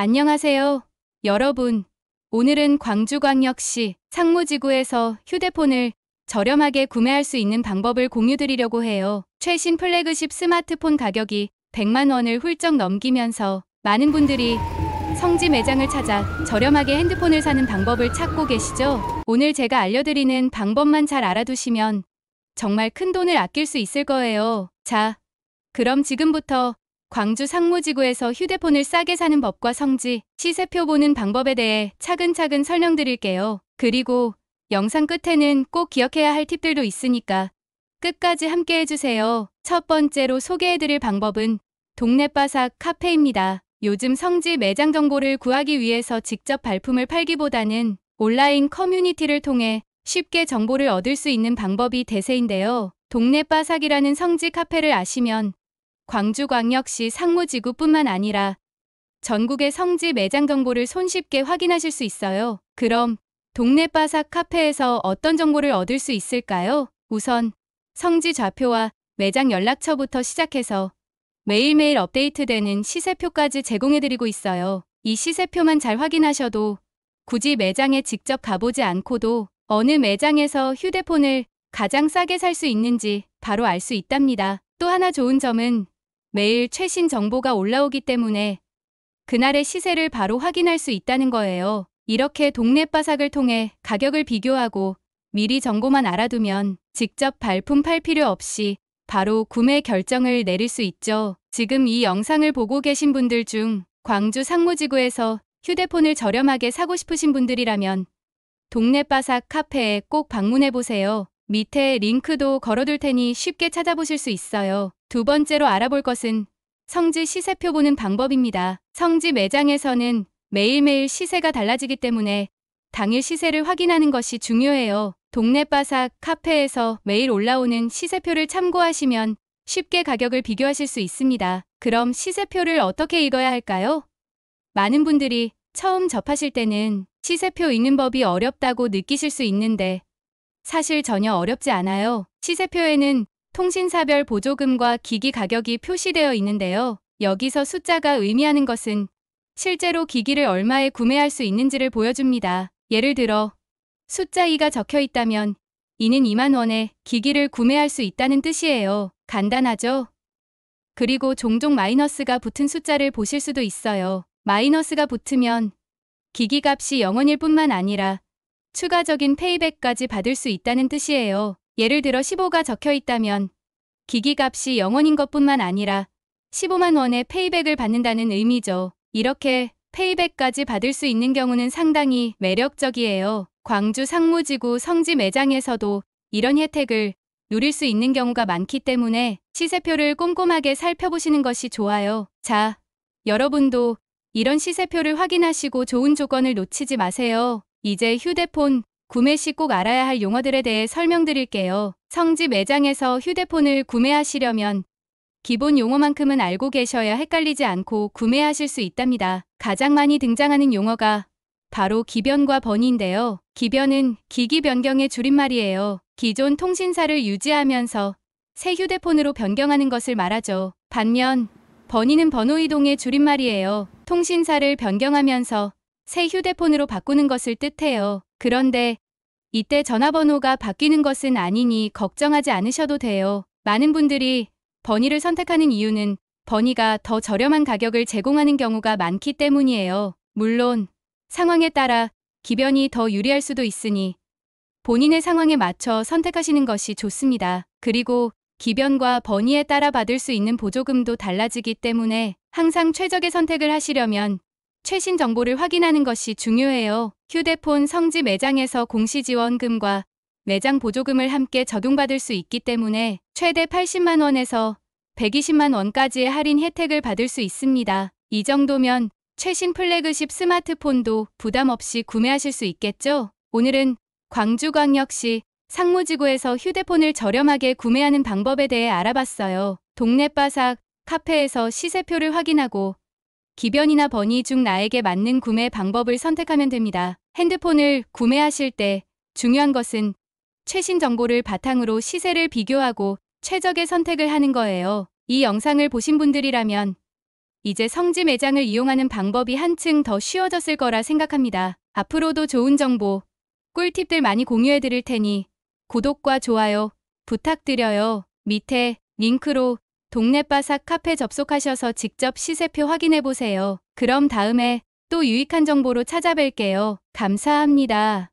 안녕하세요. 여러분. 오늘은 광주광역시 상무지구에서 휴대폰을 저렴하게 구매할 수 있는 방법을 공유드리려고 해요. 최신 플래그십 스마트폰 가격이 100만 원을 훌쩍 넘기면서 많은 분들이 성지 매장을 찾아 저렴하게 핸드폰을 사는 방법을 찾고 계시죠? 오늘 제가 알려드리는 방법만 잘 알아두시면 정말 큰 돈을 아낄 수 있을 거예요. 자, 그럼 지금부터 광주 상무지구에서 휴대폰을 싸게 사는 법과 성지, 시세표 보는 방법에 대해 차근차근 설명드릴게요. 그리고 영상 끝에는 꼭 기억해야 할 팁들도 있으니까 끝까지 함께 해주세요. 첫 번째로 소개해드릴 방법은 동네바삭 카페입니다. 요즘 성지 매장 정보를 구하기 위해서 직접 발품을 팔기보다는 온라인 커뮤니티를 통해 쉽게 정보를 얻을 수 있는 방법이 대세인데요. 동네 바삭이라는 성지 카페를 아시면 광주광역시 상무지구뿐만 아니라 전국의 성지 매장 정보를 손쉽게 확인하실 수 있어요. 그럼 동네 바삭 카페에서 어떤 정보를 얻을 수 있을까요? 우선 성지 좌표와 매장 연락처부터 시작해서 매일매일 업데이트되는 시세표까지 제공해드리고 있어요. 이 시세표만 잘 확인하셔도 굳이 매장에 직접 가보지 않고도 어느 매장에서 휴대폰을 가장 싸게 살 수 있는지 바로 알 수 있답니다. 또 하나 좋은 점은 매일 최신 정보가 올라오기 때문에 그날의 시세를 바로 확인할 수 있다는 거예요. 이렇게 동네 바삭을 통해 가격을 비교하고 미리 정보만 알아두면 직접 발품 팔 필요 없이 바로 구매 결정을 내릴 수 있죠. 지금 이 영상을 보고 계신 분들 중 광주 상무지구에서 휴대폰을 저렴하게 사고 싶으신 분들이라면 동네 바삭 카페에 꼭 방문해 보세요. 밑에 링크도 걸어둘 테니 쉽게 찾아보실 수 있어요. 두 번째로 알아볼 것은 성지 시세표 보는 방법입니다. 성지 매장에서는 매일매일 시세가 달라지기 때문에 당일 시세를 확인하는 것이 중요해요. 동네 바삭 카페에서 매일 올라오는 시세표를 참고하시면 쉽게 가격을 비교하실 수 있습니다. 그럼 시세표를 어떻게 읽어야 할까요? 많은 분들이 처음 접하실 때는 시세표 읽는 법이 어렵다고 느끼실 수 있는데 사실 전혀 어렵지 않아요. 시세표에는 통신사별 보조금과 기기 가격이 표시되어 있는데요. 여기서 숫자가 의미하는 것은 실제로 기기를 얼마에 구매할 수 있는지를 보여줍니다. 예를 들어 숫자 2가 적혀 있다면 이는 2만 원에 기기를 구매할 수 있다는 뜻이에요. 간단하죠? 그리고 종종 마이너스가 붙은 숫자를 보실 수도 있어요. 마이너스가 붙으면 기기 값이 0원일 뿐만 아니라 추가적인 페이백까지 받을 수 있다는 뜻이에요. 예를 들어 15가 적혀 있다면 기기 값이 0원인 것뿐만 아니라 15만 원의 페이백을 받는다는 의미죠. 이렇게 페이백까지 받을 수 있는 경우는 상당히 매력적이에요. 광주 상무지구 성지 매장에서도 이런 혜택을 누릴 수 있는 경우가 많기 때문에 시세표를 꼼꼼하게 살펴보시는 것이 좋아요. 자, 여러분도 이런 시세표를 확인하시고 좋은 조건을 놓치지 마세요. 이제 휴대폰 구매 시 꼭 알아야 할 용어들에 대해 설명드릴게요. 성지 매장에서 휴대폰을 구매하시려면 기본 용어만큼은 알고 계셔야 헷갈리지 않고 구매하실 수 있답니다. 가장 많이 등장하는 용어가 바로 기변과 번인데요. 기변은 기기 변경의 줄임말이에요. 기존 통신사를 유지하면서 새 휴대폰으로 변경하는 것을 말하죠. 반면 번이는 번호 이동의 줄임말이에요. 통신사를 변경하면서 새 휴대폰으로 바꾸는 것을 뜻해요. 그런데 이때 전화번호가 바뀌는 것은 아니니 걱정하지 않으셔도 돼요. 많은 분들이 버니를 선택하는 이유는 버니가 더 저렴한 가격을 제공하는 경우가 많기 때문이에요. 물론 상황에 따라 기변이 더 유리할 수도 있으니 본인의 상황에 맞춰 선택하시는 것이 좋습니다. 그리고 기변과 버니에 따라 받을 수 있는 보조금도 달라지기 때문에 항상 최적의 선택을 하시려면 최신 정보를 확인하는 것이 중요해요. 휴대폰 성지 매장에서 공시지원금과 매장 보조금을 함께 적용받을 수 있기 때문에 최대 80만 원에서 120만 원까지의 할인 혜택을 받을 수 있습니다. 이 정도면 최신 플래그십 스마트폰도 부담 없이 구매하실 수 있겠죠? 오늘은 광주광역시 상무지구에서 휴대폰을 저렴하게 구매하는 방법에 대해 알아봤어요. 동네 바삭 카페에서 시세표를 확인하고 기변이나 버니 중 나에게 맞는 구매 방법을 선택하면 됩니다. 핸드폰을 구매하실 때 중요한 것은 최신 정보를 바탕으로 시세를 비교하고 최적의 선택을 하는 거예요. 이 영상을 보신 분들이라면 이제 성지 매장을 이용하는 방법이 한층 더 쉬워졌을 거라 생각합니다. 앞으로도 좋은 정보, 꿀팁들 많이 공유해 드릴 테니 구독과 좋아요 부탁드려요. 밑에 링크로 동네 바삭 카페 접속하셔서 직접 시세표 확인해 보세요. 그럼 다음에 또 유익한 정보로 찾아뵐게요. 감사합니다.